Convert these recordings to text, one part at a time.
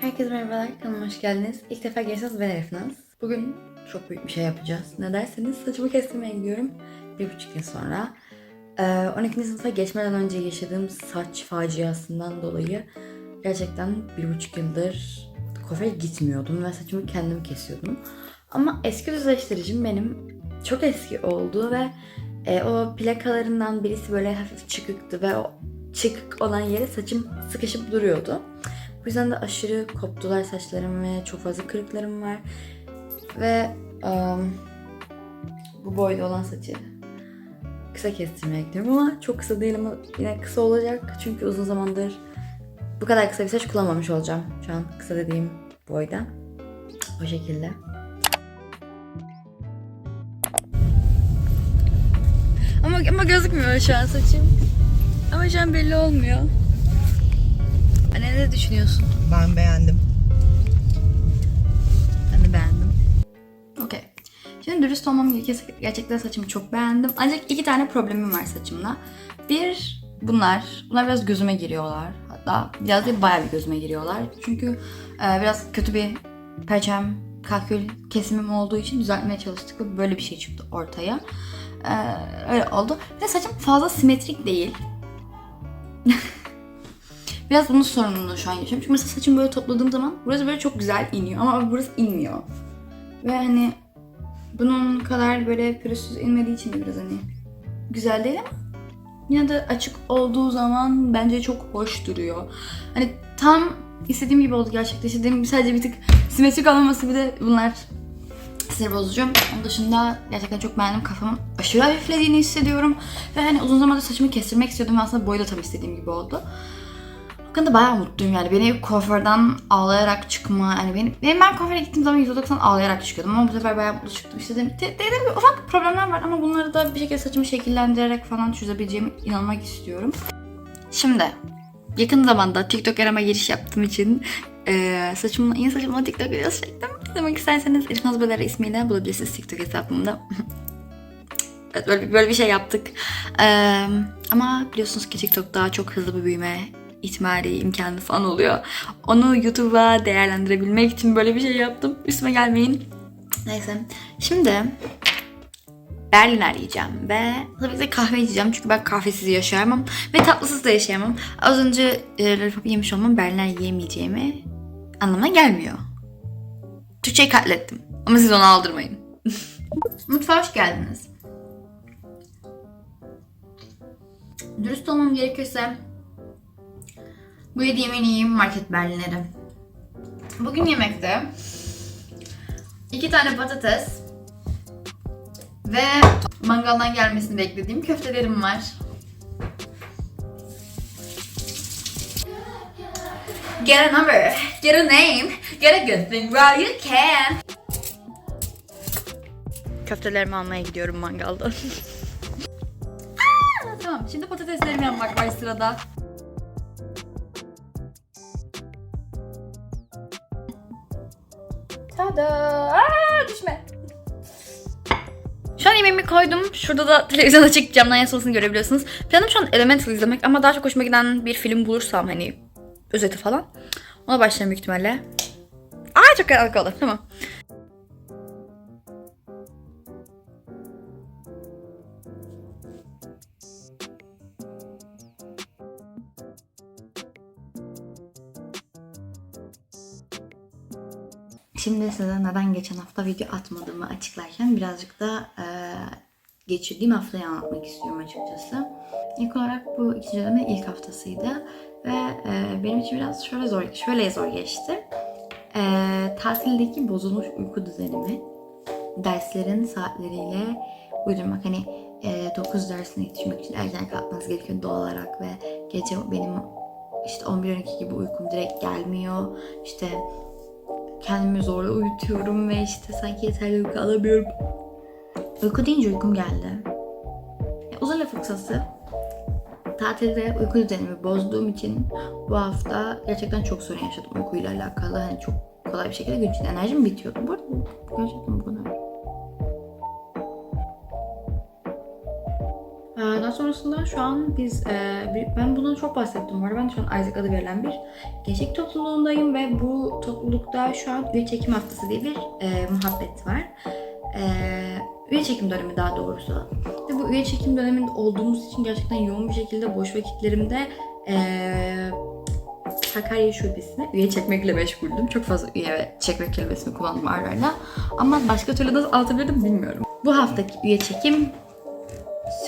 Herkese merhabalar, kanalıma hoş geldiniz. İlk defa gelirseniz ben Elif Naz. Bugün çok büyük bir şey yapacağız. Ne derseniz saçımı kestirmeye gidiyorum. Bir buçuk yıl sonra. Ee, 12. sınıfa geçmeden önce yaşadığım saç faciasından dolayı gerçekten bir buçuk yıldır kuaföre gitmiyordum ve saçımı kendim kesiyordum. Ama eski düzleştiricim benim çok eski oldu ve e, o plakalarından birisi böyle hafif çıkıktı ve o çıkık olan yere saçım sıkışıp duruyordu. Bu yüzden de aşırı koptular saçlarım ve çok fazla kırıklarım var. Ve um, bu boyda olan saçı kısa kestirmeye gidiyorum ama çok kısa değil ama yine kısa olacak. Çünkü uzun zamandır bu kadar kısa bir saç kullanmamış olacağım. Şu an kısa dediğim boyda. O şekilde. Ama, ama gözükmüyor şu an saçım. Ama şu an belli olmuyor. Anne ne düşünüyorsun? Ben beğendim. Ben de beğendim. Okey. Şimdi dürüst olmam gerekirse gerçekten saçımı çok beğendim. Ancak iki tane problemim var saçımla. Bir, bunlar. Bunlar biraz gözüme giriyorlar. Hatta biraz değil bayağı bir gözüme giriyorlar. Çünkü e, biraz kötü bir perçem, kalkül kesimim olduğu için düzeltmeye çalıştık ve böyle bir şey çıktı ortaya. E, öyle oldu. Ve saçım fazla simetrik değil. Biraz bunun sorununu şu an yaşıyorum. Çünkü mesela saçımı böyle topladığım zaman burası böyle çok güzel iniyor ama burası inmiyor. Ve hani bunun kadar böyle pürüzsüz inmediği için de biraz hani güzel değil ama yine de açık olduğu zaman bence çok hoş duruyor. Hani tam istediğim gibi oldu gibi sadece bir tık simetrik olmaması bir de bunlar sinir bozucu. Onun dışında gerçekten çok beğendim. Kafamın aşırı hafiflediğini hissediyorum. Ve hani uzun zamandır saçımı kestirmek istiyordum ve aslında boyu da tam istediğim gibi oldu. Konuda bayağı mutluyum yani. Beni kuaförden ağlayarak çıkma. Yani benim, benim ben kuaföre gittiğim zaman %90 ağlayarak çıkıyordum ama bu sefer bayağı mutlu çıktım. İşte dedim, de, dediğim ufak problemler var ama bunları da bir şekilde saçımı şekillendirerek falan çözebileceğime inanmak istiyorum. Şimdi yakın zamanda TikTok arama giriş yaptığım için eee saçımla, yeni saçımla TikTok videosu çektim. İzlemek isterseniz Naz Bedera ismiyle bulabilirsiniz TikTok hesabımda. Evet, böyle, böyle bir şey yaptık. Eee, ama biliyorsunuz ki TikTok daha çok hızlı bir büyüme ihtimali, imkanı falan oluyor. Onu YouTube'a değerlendirebilmek için böyle bir şey yaptım. Üstüme gelmeyin. Neyse. Şimdi Berliner yiyeceğim ve tabii ki kahve içeceğim çünkü ben kahvesiz yaşayamam ve tatlısız da yaşayamam. Az önce e, yemiş olmam Berliner yiyemeyeceğimi anlamına gelmiyor. Türkçeyi katlettim ama siz onu aldırmayın. Mutfağa hoş geldiniz. Dürüst olmam gerekirse bu yediğim en iyi market berlineri. Bugün yemekte iki tane patates ve mangaldan gelmesini beklediğim köftelerim var. Get a number, get a name, get a good thing while you can. Köftelerimi almaya gidiyorum mangaldan. Tamam, şimdi patateslerimi yapmak var sırada. Tada! Aa, düşme. Şu an yemeğimi koydum. Şurada da televizyon açık camdan yansımasını görebiliyorsunuz. Planım şu an Elemental izlemek ama daha çok hoşuma giden bir film bulursam hani özeti falan. Ona başlarım büyük ihtimalle. Aa çok karanlık oldu. Tamam. Şimdi size neden geçen hafta video atmadığımı açıklarken birazcık da e, geçirdiğim haftayı anlatmak istiyorum açıkçası. İlk olarak bu ikinci dönemin ilk haftasıydı ve e, benim için biraz şöyle zor, şöyle zor geçti. E, tatildeki bozulmuş uyku düzenimi derslerin saatleriyle uydurmak hani e, 9 dersine yetişmek için erken kalkmanız gerekiyor doğal olarak ve gece benim işte 11-12 gibi uykum direkt gelmiyor. İşte kendimi zorla uyutuyorum ve işte sanki yeterli uyku alamıyorum. Uyku deyince uykum geldi. Ya, uzun lafın kısası tatilde uyku düzenimi bozduğum için bu hafta gerçekten çok sorun yaşadım uykuyla alakalı. Hani çok kolay bir şekilde gün içinde enerjim bitiyordu. Bu arada gerçekten bu kadar. Daha sonrasında şu an biz, e, ben bundan çok bahsettim bu arada. Ben şu an Isaac adı verilen bir gençlik topluluğundayım ve bu toplulukta şu an üye çekim haftası diye bir e, muhabbet var. E, üye çekim dönemi daha doğrusu. Ve bu üye çekim döneminde olduğumuz için gerçekten yoğun bir şekilde boş vakitlerimde Sakarya Şubesi'ne üye çekmekle meşguldüm. Çok fazla üye çekmek kelimesini kullandım ara ara. Ama başka türlü nasıl anlatabilirdim bilmiyorum. Bu haftaki üye çekim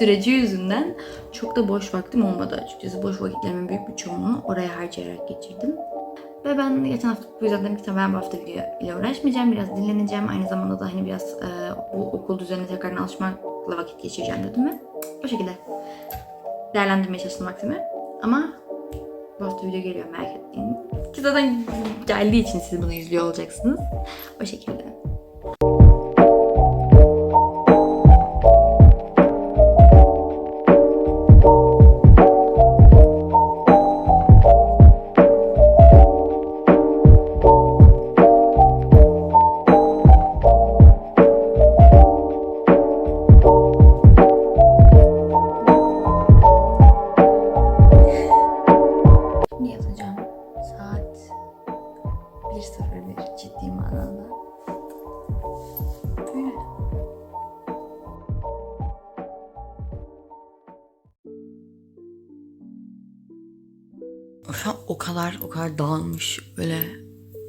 süreci yüzünden çok da boş vaktim olmadı açıkçası. Boş vakitlerimin büyük bir çoğunluğunu oraya harcayarak geçirdim. Ve ben geçen hafta bu yüzden dedim ki tamam ben bu hafta video ile uğraşmayacağım. Biraz dinleneceğim. Aynı zamanda da hani biraz e, bu okul düzenine tekrardan alışmakla vakit geçireceğim dedim ve o şekilde değerlendirmeye çalıştım vaktimi. Ama bu hafta video geliyor merak etmeyin. Ki zaten geldiği için siz bunu izliyor olacaksınız. O şekilde. An o kadar o kadar dağılmış böyle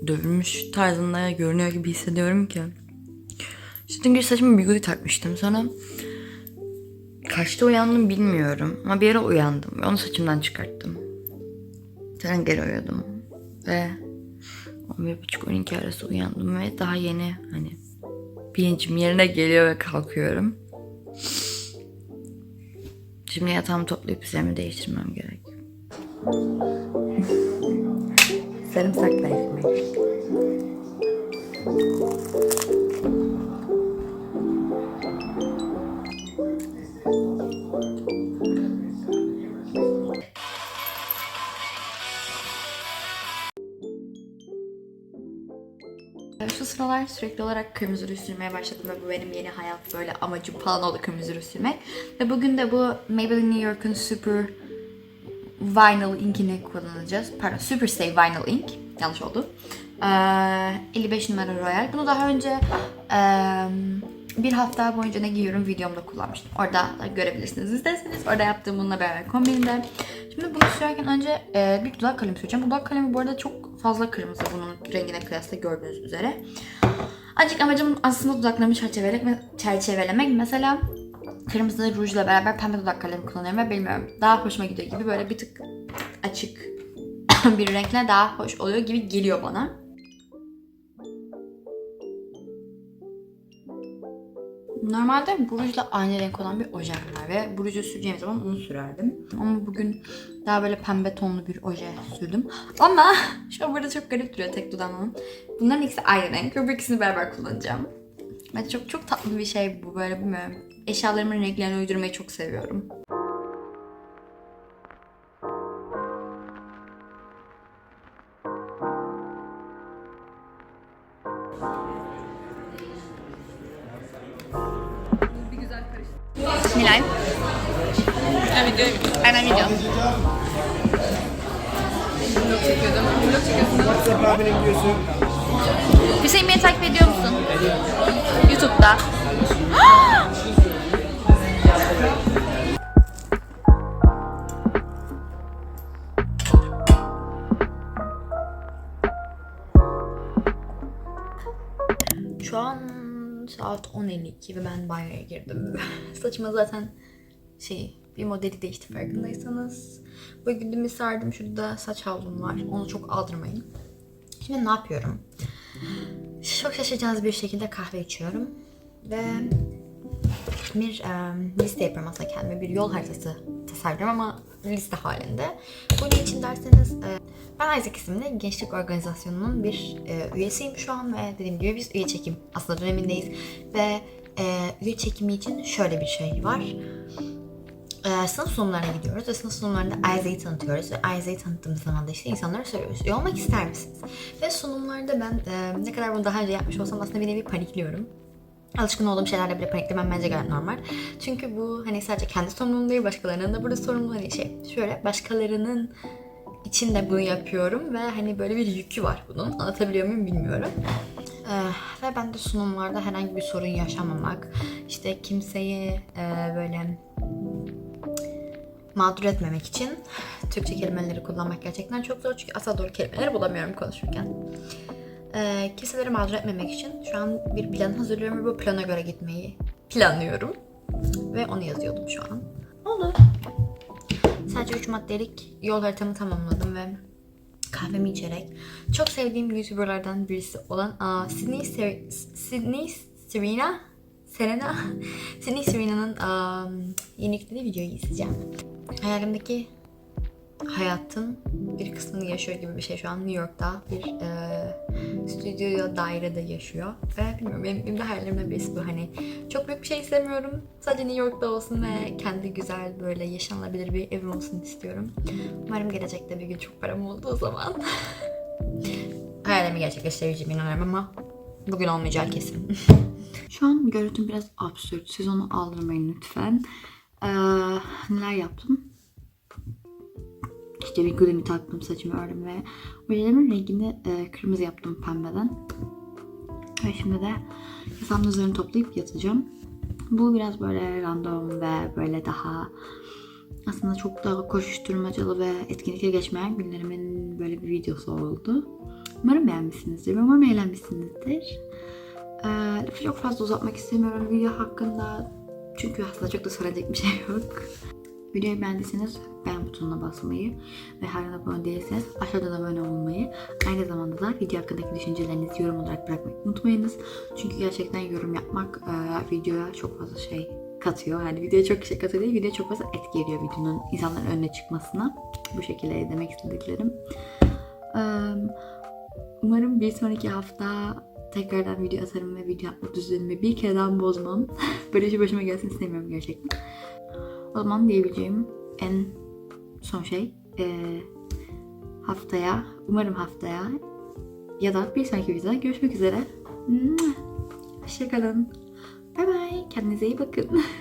dövülmüş tarzında görünüyor gibi hissediyorum ki. İşte dün gece saçıma bigudi takmıştım. Sonra kaçta uyandım bilmiyorum. Ama bir ara uyandım ve onu saçımdan çıkarttım. Sonra geri uyudum. Ve 11.30-12 arası uyandım ve daha yeni hani bilincim yerine geliyor ve kalkıyorum. Şimdi yatağımı toplayıp üzerimi değiştirmem gerek. Sarımsakla ekmek. Şu sıralar sürekli olarak kırmızı ruj sürmeye başladım ve bu benim yeni hayat böyle amacım falan oldu kırmızı ruj sürmek. Ve bugün de bu Maybelline New York'un Super Vinyl Ink'ini kullanacağız. Pardon, Super Stay Vinyl Ink. Yanlış oldu. Ee, 55 numara Royal. Bunu daha önce eee, bir hafta boyunca ne giyiyorum videomda kullanmıştım. Orada da görebilirsiniz isterseniz. Orada yaptığım bununla beraber kombininde. Şimdi bunu sürerken önce e, bir dudak kalemi süreceğim. Dudak kalemi bu arada çok fazla kırmızı bunun rengine kıyasla gördüğünüz üzere. Ancak amacım aslında dudaklarımı çerçevelemek, çerçevelemek. Mesela kırmızı rujla beraber pembe dudak kalemi kullanıyorum ve bilmiyorum daha hoşuma gidiyor gibi böyle bir tık açık bir renkle daha hoş oluyor gibi geliyor bana. Normalde bu rujla aynı renk olan bir ojem var ve bu ruju süreceğim zaman onu sürerdim. Ama bugün daha böyle pembe tonlu bir oje sürdüm. Ama şu an burada çok garip duruyor tek dudağımın. Bunların ikisi aynı renk ve bu ikisini beraber kullanacağım. Ben çok çok tatlı bir şey bu böyle bilmiyorum. Eşyalarımın renklerini uydurmayı çok seviyorum. Nilay. Ha videoyu Aynen video. vlog çekiyordum. Vlog çekiyorsun. abine gidiyorsun. Hüseyin beni takip ediyor musun? YouTube'da. Şu an saat 10.52 ve ben banyoya girdim. Saçıma zaten şey bir modeli değişti farkındaysanız. Bu gündemi sardım. Şurada saç havlum var. Onu çok aldırmayın. Şimdi ne yapıyorum? Çok şaşıracağınız bir şekilde kahve içiyorum. Ve bir e, liste yapıyorum aslında kendime. Bir yol haritası tasarlıyorum ama liste halinde. Bu ne için derseniz e, ben Isaac isimli gençlik organizasyonunun bir e, üyesiyim şu an ve dediğim gibi biz üye çekim aslında dönemindeyiz. Ve e, üye çekimi için şöyle bir şey var. Ee, sınıf sunumlarına gidiyoruz ve sınıf sunumlarında Isaac'i tanıtıyoruz ve Isaac'i tanıttığımız zaman da işte insanlara soruyoruz. Üye olmak ister misiniz? Ve sunumlarda ben e, ne kadar bunu daha önce yapmış olsam aslında bir nevi panikliyorum. alışkın olduğum şeylerle bile paniklemem bence gayet normal. Çünkü bu hani sadece kendi sorumluluğum değil, başkalarının da burada sorumluluğu. Hani şey şöyle başkalarının için de bunu yapıyorum ve hani böyle bir yükü var bunun. Anlatabiliyor muyum bilmiyorum. Ee, ve ben de sunumlarda herhangi bir sorun yaşamamak, işte kimseyi e, böyle mağdur etmemek için Türkçe kelimeleri kullanmak gerçekten çok zor çünkü asla doğru kelimeleri bulamıyorum konuşurken. Ee, kimseleri mağdur etmemek için şu an bir plan hazırlıyorum ve bu plana göre gitmeyi planlıyorum. Ve onu yazıyordum şu an. Oldu. Sadece 3 maddelik yol haritamı tamamladım ve kahvemi içerek çok sevdiğim YouTuber'lardan birisi olan aa, Sydney, Ser- Sydney Serena Serena. Sydney Serena'nın aa, yeni yüklediği videoyu izleyeceğim. Hayalimdeki hayatın bir kısmını yaşıyor gibi bir şey şu an. New York'ta bir e, stüdyo dairede yaşıyor. Ve bilmiyorum benim, benim de hayalimden birisi bu. Hani çok büyük bir şey istemiyorum. Sadece New York'ta olsun ve kendi güzel böyle yaşanılabilir bir evim olsun istiyorum. Umarım gelecekte bir gün çok param olduğu zaman hayalimi gerçekleştirebileceğime inanıyorum ama bugün olmayacağı kesin Şu an görüntüm biraz absürt. Siz onu aldırmayın lütfen. Ee, neler yaptım? İşte bir gülümü taktım, saçımı ördüm ve ojelerimin rengini e, kırmızı yaptım pembeden. Ve şimdi de yatağımın üzerine toplayıp yatacağım. Bu biraz böyle random ve böyle daha aslında çok daha koşuşturmacalı ve etkinlikle geçmeyen günlerimin böyle bir videosu oldu. Umarım beğenmişsinizdir. Umarım eğlenmişsinizdir. Ee, lafı çok fazla uzatmak istemiyorum video hakkında. Çünkü aslında çok da söyleyecek bir şey yok. Videoyu beğendiyseniz beğen butonuna basmayı ve hala abone değilseniz aşağıdan abone olmayı, aynı zamanda da video hakkındaki düşüncelerinizi yorum olarak bırakmayı unutmayınız. Çünkü gerçekten yorum yapmak e, videoya çok fazla şey katıyor. Yani videoya çok şey katıyor değil, videoya çok fazla etki ediyor videonun insanların önüne çıkmasına. Bu şekilde demek istediklerim. Umarım bir sonraki hafta tekrardan video atarım ve video atma düzenimi bir kere daha bozmam. Böyle şey başıma gelsin istemiyorum gerçekten. O zaman diyebileceğim en son şey eee, haftaya, umarım haftaya ya da bir sonraki videoda görüşmek üzere. Hoşçakalın. Bye bye. Kendinize iyi bakın.